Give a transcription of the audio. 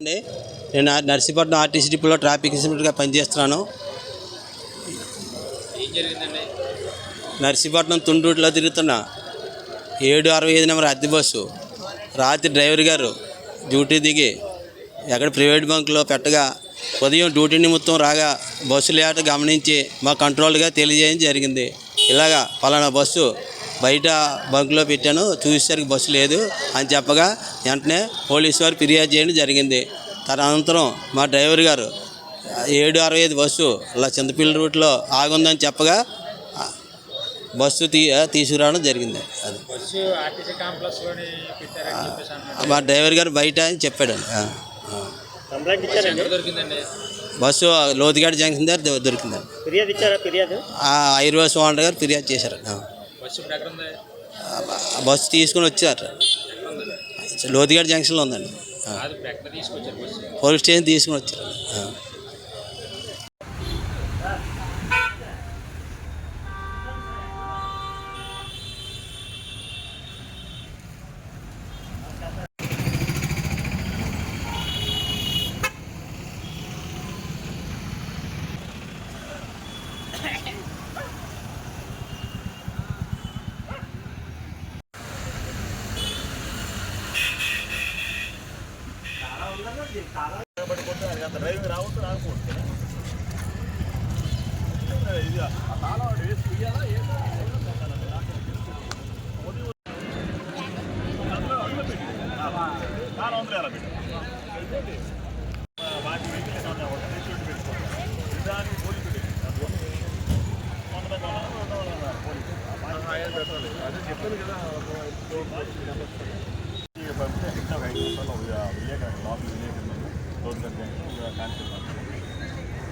అండి. నేను నర్సీపట్నం ఆర్టీసీ డిపోలో ట్రాఫిక్ ఇన్స్పెక్టర్గా పనిచేస్తున్నాను. నర్సీపట్నం తుండూరులో తిరుగుతున్న ఏడు అరవై ఐదు నెంబర్ అద్దె బస్సు రాత్రి డ్రైవర్ గారు డ్యూటీ దిగి ఎక్కడ ప్రైవేట్ బ్యాంకులో పెట్టగా ఉదయం డ్యూటీ నిమిత్తం రాగా బస్సు లేట గమనించి మా కంట్రోల్గా తెలియజేయడం జరిగింది. ఇలాగా పలానా బస్సు బయట బంకులో పెట్టాను చూసేసరికి బస్సు లేదు అని చెప్పగా వెంటనే పోలీసు వారు ఫిర్యాదు చేయడం జరిగింది. తదనంతరం మా డ్రైవర్ గారు ఏడు అరవై ఐదు బస్సు అలా చింతపిల్లి రూట్లో ఆగుందని చెప్పగా బస్సు తీ తీసుకురావడం జరిగింది. అది. మా డ్రైవర్ గారు బయట అని చెప్పాడు దొరికిందండి? బస్సు లోతుగాడి జంక్షన్ దగ్గర దొ- దొరికింది ఫిర్యాదు ఇచ్చారా? ఫిర్యాదు? ఓనర్ గారు ఫిర్యాదు చేశారు. ఆ. బస్సు తీసుకుని వచ్చారు. లోతుగాడి జంక్షన్లో ఉందండి. ఆ. కాదు ఇప్పుడు ఎక్కడ తీసుకొచ్చారు బస్సు పోలీస్ స్టేషన్ తీసుకుని వచ్చారు విలేకరు లోపల విలేకరు రోజు